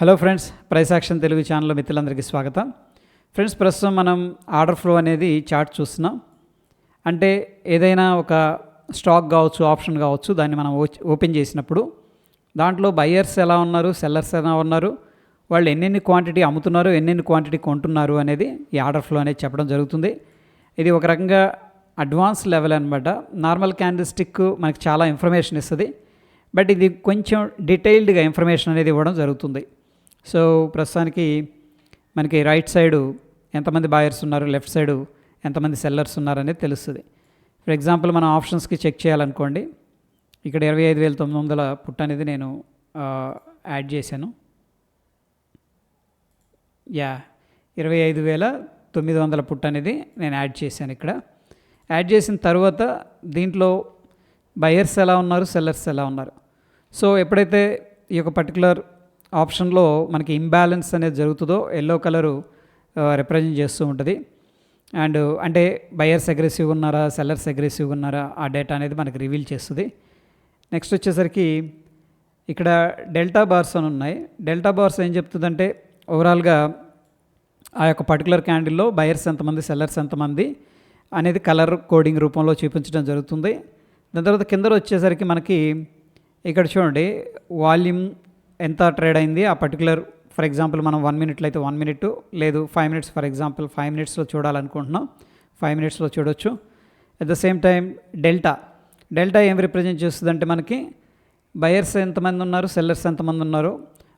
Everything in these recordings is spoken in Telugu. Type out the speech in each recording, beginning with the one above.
Hello friends price action Telugu channel మిత్రులందరికీ స్వాగతం. ఫ్రెండ్స్ ప్రస్తుతం మనం ఆర్డర్ ఫ్లో అనేది చార్ట్ చూస్తున్నాం. అంటే ఏదైనా ఒక స్టాక్ కావచ్చు ఆప్షన్ కావచ్చు దాన్ని మనం ఓపెన్ చేసినప్పుడు దాంట్లో బయ్యర్స్ ఎలా ఉన్నారు సెల్లర్స్ ఎలా ఉన్నారు వాళ్ళు ఎన్నెన్ని క్వాంటిటీ అమ్ముతున్నారు ఎన్నెన్ని క్వాంటిటీ కొంటున్నారు అనేది ఈ ఆర్డర్ ఫ్లో అనేది చెప్పడం జరుగుతుంది. ఇది ఒక రకంగా అడ్వాన్స్ లెవెల్ అనమాట నార్మల్ క్యాండిల్ స్టిక్ మనకి చాలా ఇన్ఫర్మేషన్ ఇస్తుంది. బట్ ఇది కొంచెం డీటెయిల్డ్గా ఇన్ఫర్మేషన్ అనేది ఇవ్వడం జరుగుతుంది. సో ప్రస్తుతానికి మనకి రైట్ సైడు ఎంతమంది బాయర్స్ ఉన్నారు లెఫ్ట్ సైడు ఎంతమంది సెల్లర్స్ ఉన్నారు అనేది తెలుస్తుంది. ఫర్ ఎగ్జాంపుల్ మనం ఆప్షన్స్కి చెక్ చేయాలనుకోండి ఇక్కడ ఇరవై ఐదు వేల తొమ్మిది వందల పుట్ట అనేది నేను యాడ్ చేశాను. యా ఇరవై ఐదు వేల తొమ్మిది వందల పుట్ట అనేది నేను యాడ్ చేశాను ఇక్కడ. యాడ్ చేసిన తర్వాత దీంట్లో బయర్స్ ఎలా ఉన్నారు సెల్లర్స్ ఎలా ఉన్నారు? సో ఎప్పుడైతే ఈ యొక్క పర్టికులర్ ఆప్షన్లో మనకి ఇంబ్యాలెన్స్ అనేది జరుగుతుందో ఎల్లో కలరు రిప్రజెంట్ చేస్తూ ఉంటుంది. అండ్ అంటే బయర్స్ అగ్రెసివ్ ఉన్నారా సెల్లర్స్ అగ్రెసివ్ ఉన్నారా ఆ డేటా అనేది మనకి రివీల్ చేస్తుంది. నెక్స్ట్ వచ్చేసరికి ఇక్కడ డెల్టా బార్స్ అని ఉన్నాయి. డెల్టా బార్స్ ఏం చెప్తుందంటే ఓవరాల్గా ఆ యొక్క పర్టికులర్ క్యాండిల్లో బయర్స్ ఎంతమంది సెల్లర్స్ ఎంతమంది అనేది కలర్ కోడింగ్ రూపంలో చూపించడం జరుగుతుంది. దాని తర్వాత కింద వచ్చేసరికి మనకి ఇక్కడ చూడండి వాల్యూమ్ ఎంత ట్రేడ్ అయింది? ఆ పర్టికులర్ ఫర్ ఎగ్జాంపుల్ మనం వన్ మినిట్లో అయితే వన్ మినిట్ లేదు five minutes for example five మినిట్స్లో చూడాలనుకుంటున్నాం. ఫైవ్ మినిట్స్లో చూడొచ్చు. At the same time delta delta ఏం రిప్రజెంట్ చేస్తుందంటే మనకి బయర్స్ ఎంతమంది ఉన్నారు సెల్లర్స్ ఎంతమంది ఉన్నారు?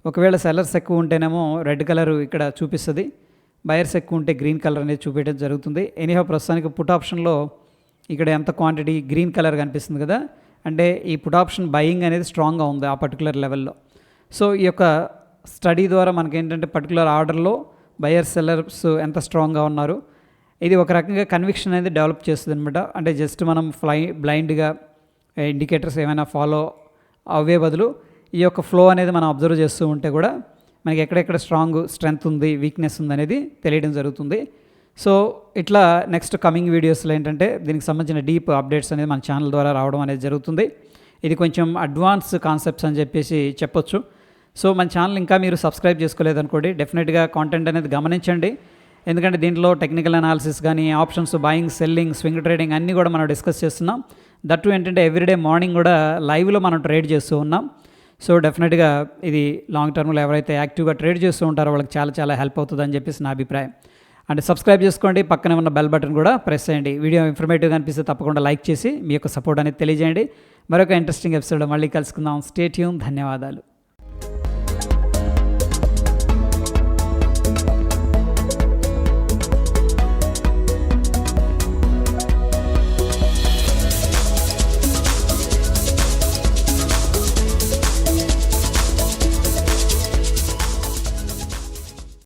ఒకవేళ సెల్లర్స్ ఎక్కువ ఉంటేనేమో రెడ్ కలర్ ఇక్కడ చూపిస్తుంది. బయర్స్ ఎక్కువ ఉంటే గ్రీన్ కలర్ అనేది చూపించడం జరుగుతుంది. ఎనీహో ప్రస్తుతానికి పుట్ ఆప్షన్లో ఇక్కడ ఎంత క్వాంటిటీ గ్రీన్ కలర్ కనిపిస్తుంది కదా? అంటే ఈ పుట్ ఆప్షన్ బయింగ్ అనేది స్ట్రాంగ్గా ఉంది ఆ పర్టికులర్ లెవెల్లో సో ఈ యొక్క స్టడీ ద్వారా మనకి ఏంటంటే పర్టికులర్ ఆర్డర్లో బయర్ సెల్లర్స్ ఎంత స్ట్రాంగ్గా ఉన్నారు. ఇది ఒక రకంగా కన్విక్షన్ అనేది డెవలప్ చేస్తుంది అనమాట అంటే జస్ట్ మనం ఫ్లై బ్లైండ్గా ఇండికేటర్స్ ఏమైనా ఫాలో అవే బదులు ఈ యొక్క ఫ్లో అనేది మనం అబ్జర్వ్ చేస్తూ ఉంటే కూడా మనకి ఎక్కడెక్కడ స్ట్రాంగ్ స్ట్రెంగ్త్ ఉంది వీక్నెస్ ఉంది అనేది తెలియడం జరుగుతుంది. సో ఇట్లా నెక్స్ట్ కమింగ్ వీడియోస్లో ఏంటంటే దీనికి సంబంధించిన డీప్ అప్డేట్స్ అనేది మన ఛానల్ ద్వారా రావడం అనేది జరుగుతుంది. ఇది కొంచెం అడ్వాన్స్ కాన్సెప్ట్స్ అని చెప్పేసి చెప్పొచ్చు. సో మన ఛానల్ ఇంకా మీరు సబ్స్క్రైబ్ చేసుకోలేదనుకోండి డెఫినెట్గా కాంటెంట్ అనేది గమనించండి. ఎందుకంటే దీంట్లో టెక్నికల్ అనాలిసిస్ కానీ options buying selling swing trading అన్నీ కూడా మనం డిస్కస్ చేస్తున్నాం. దట్టు ఏంటంటే ఎవ్రీడే మార్నింగ్ కూడా లైవ్లో మనం ట్రేడ్ చేస్తూ ఉన్నాం. సో డెఫినెట్గా ఇది లాంగ్ టర్మ్లో ఎవరైతే యాక్టివ్గా ట్రేడ్ చేస్తూ ఉంటారో వాళ్ళకి చాలా చాలా హెల్ప్ అవుతుంది అని చెప్పేసి నా అభిప్రాయం. అండ్ సబ్స్క్రైబ్ చేసుకోండి పక్కనే ఉన్న బెల్ బటన్ కూడా ప్రెస్ చేయండి. వీడియో ఇన్ఫర్మేటివ్గా అనిపిస్తే తప్పకుండా లైక్ చేసి మీ యొక్క సపోర్ట్ అనేది తెలియజేయండి. మరొక ఇంట్రెస్టింగ్ ఎపిసోడ్ మళ్ళీ కలుసుకుందాం. స్టేట్యూమ్ ధన్యవాదాలు.